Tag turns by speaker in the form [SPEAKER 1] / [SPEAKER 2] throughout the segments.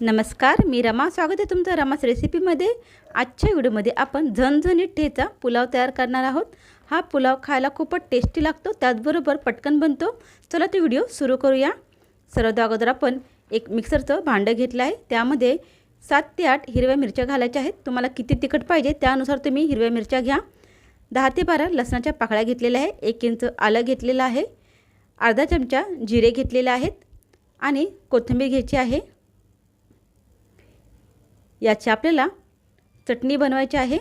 [SPEAKER 1] नमस्कार मी रमा. स्वागत आहे तुमचं रमास रेसिपीमध्ये. आजच्या व्हिडिओमध्ये आपण झणझणीत ठेचा पुलाव तयार करणार आहोत. हा पुलाव खायला खूपच टेस्टी लागतो त्याचबरोबर पटकन बनतो. चला तो व्हिडिओ सुरू करूया. सर्वात अगोदर आपण एक मिक्सरचं भांडं घेतलं आहे. त्यामध्ये सात ते आठ हिरव्या मिरच्या घालायच्या आहेत. तुम्हाला किती तिखट पाहिजे त्यानुसार तुम्ही हिरव्या मिरच्या घ्या. दहा ते बारा लसणाच्या पाकळ्या घेतलेल्या आहे एक इंच आलं घेतलेलं आहे. अर्धा चमचा जिरे घेतलेले आहेत. आणि कोथिंबीर घ्यायची आहे. याची आपल्याला चटणी बनवायची आहे.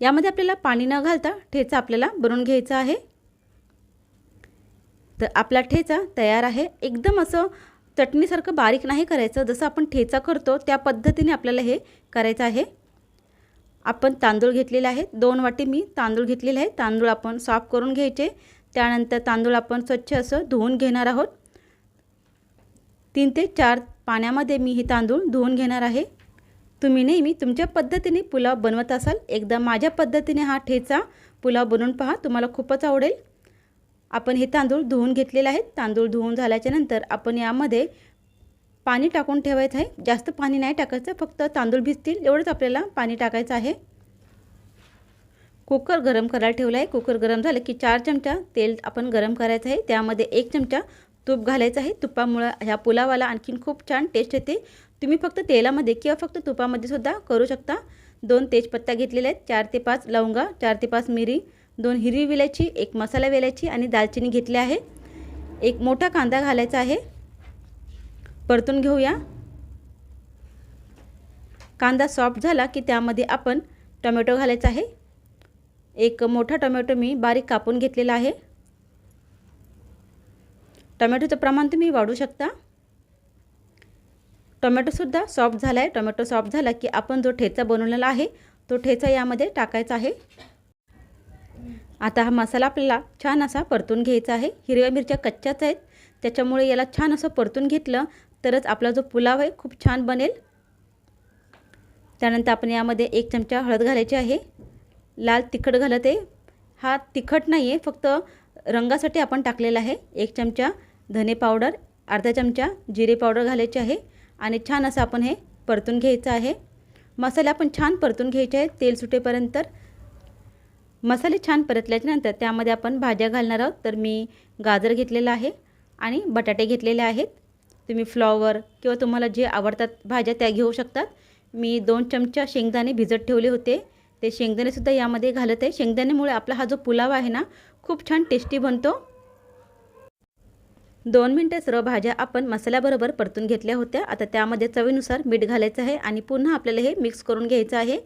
[SPEAKER 1] यामध्ये आपल्याला पाणी न घालता ठेचा आपल्याला बनवून घ्यायचा आहे. तर आपला ठेचा तयार आहे. एकदम असं चटणीसारखं बारीक नाही करायचं. जसं आपण ठेचा करतो त्या पद्धतीने आपल्याला हे करायचं आहे. आपण तांदूळ घेतलेले आहेत. दोन वाटी मी तांदूळ घेतलेले आहे. तांदूळ आपण साफ करून घ्यायचे. त्यानंतर तांदूळ आपण स्वच्छ असं धुवून घेणार आहोत. तीन ते चार पाण्यामध्ये मी हे तांदूळ धुवून घेणार आहे. तुम्ही नेहमी तुमच्या पद्धतीने पुलाव बनवत असाल. एकदा माझ्या पद्धतीने हा ठेचा पुलाव बनवून पहा. तुम्हाला खूपच आवडेल. आपण हे तांदूळ धुवून घेतलेले आहेत. तांदूळ धुवून झाल्याच्यानंतर आपण यामध्ये पाणी टाकून ठेवायचं आहे. जास्त पाणी नाही टाकायचं. फक्त तांदूळ भिजतील. एवढंच आपल्याला पाणी टाकायचं आहे. कुकर गरम करायला ठेवलं आहे. कुकर गरम झालं की चार चमचा तेल आपण गरम करायचं आहे. त्यामध्ये एक चमचा तूप घालायचं आहे. तुपामुळं ह्या पुलावाला आणखीन खूप छान टेस्ट येते. तुम्ही फक्त तेलामध्ये किंवा फक्त तुपामध्ये सुद्धा करू शकता. दोन तेजपत्ता घेतलेले आहेत. चार ते पाच लवंगा चार ते पाच मिरी दोन हिरवी वेलायची एक मसाला वेलायची आणि दालचिनी घेतली आहे. एक मोठा कांदा घालायचा आहे. परतून घेऊया. कांदा सॉफ्ट झाला की त्यामध्ये आपण टोमॅटो घालायचा आहे. एक मोठा टोमॅटो मी बारीक कापून घेतलेला आहे. टोमॅटोचं प्रमाण तुम्ही वाढू शकता. टोमॅटोसुद्धा सॉफ्ट झाला आहे टोमॅटो सॉफ्ट झाला की आपण जो ठेचा बनवलेला आहे तो ठेचा यामध्ये टाकायचा आहे. आता हा मसाला आपल्याला छान असा परतून घ्यायचा आहे. हिरव्या मिरच्या कच्च्याच आहेत. त्याच्यामुळे याला छान असं परतून घेतलं तरच आपला जो पुलाव आहे खूप छान बनेल. त्यानंतर आपण यामध्ये एक चमचा हळद घालायची आहे. लाल तिखट घालत. आहे हा तिखट नाही आहे फक्त रंगासाठी आपण टाकलेला आहे. एक चमचा धने पावडर अर्धा चमचा जिरे पावडर घालायची आहे आणि छान असं आपण हे परतून घ्यायचं आहे. मसाले आपण छान परतून घ्यायचे आहे तेल सुटेपर्यंत मसाले छान परतल्याच्यानंतर त्यामध्ये आपण भाज्या घालणार आहोत. तर मी गाजर घेतलेलं आहे आणि बटाटे घेतलेले आहेत. तुम्ही फ्लॉवर किंवा तुम्हाला जे आवडतात भाज्या त्या घेऊ शकतात. मी दोन चमचा शेंगदाणे भिजत ठेवले होते. ते शेंगदाणेसुद्धा यामध्ये घालत आहे. शेंगदाण्यामुळे आपला हा जो पुलाव आहे ना खूप छान टेस्टी बनतो. दोन मिनटं सर्व भाज्या आपण मसाल्याबरोबर परतून घेतल्या होत्या. आता त्यामध्ये चवीनुसार मीठ घालायचं आहे आणि पुन्हा आपल्याला हे मिक्स करून घ्यायचं आहे.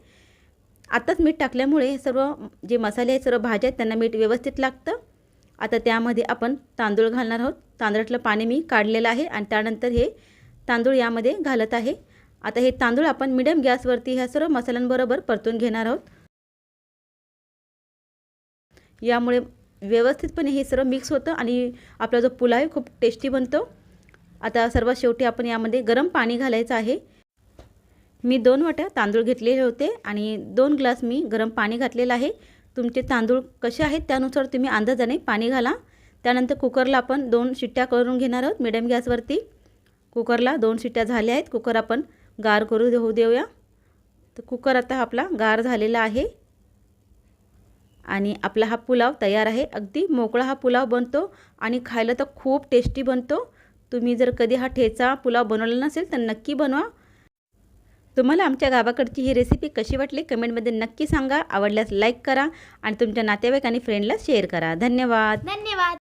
[SPEAKER 1] आताच मीठ टाकल्यामुळे सर्व जे मसाले आहेत सर्व भाज्या आहेत त्यांना मीठ व्यवस्थित लागतं. आता त्यामध्ये आपण तांदूळ घालणार आहोत. तांदळातलं पाणी मी काढलेलं आहे आणि त्यानंतर हे तांदूळ यामध्ये घालत आहे. आता हे तांदूळ आपण मिडियम गॅसवरती ह्या सर्व मसाल्यांबरोबर परतून घेणार आहोत. यामुळे व्यवस्थितपणे हे सर्व मिक्स होतं आणि आपला जो पुलाव आहे खूप टेस्टी बनतो. आता सर्वात शेवटी आपण यामध्ये गरम पाणी घालायचं आहे. मी दोन वाट्या तांदूळ घेतलेले होते आणि दोन ग्लास मी गरम पाणी घातलेलं आहे. तुमचे तांदूळ कसे आहेत त्यानुसार तुम्ही अंदाजाने पाणी घाला. त्यानंतर कुकरला आपण दोन शिट्ट्या करून घेणार आहोत मिडियम गॅसवरती. कुकरला दोन शिट्ट्या झाल्या आहेत. कुकर आपण गार करू देऊ देऊया. तर कुकर आता आपला गार झालेला आहे. आणि आपला हा पुलाव तयार आहे. अगदी मोकळा हा पुलाव बनतो आणि खायला तर खूप टेस्टी बनतो. तुम्ही जर कधी हा ठेचा पुलाव बनवला नसेल तर नक्की बनवा. तुम्हाला आमच्या गावाकडची ही रेसिपी कशी वाटली कमेंटमध्ये नक्की सांगा. आवडल्यास लाईक करा आणि तुमच्या नातेवाईक आणि फ्रेंडला शेअर करा. धन्यवाद.
[SPEAKER 2] धन्यवाद.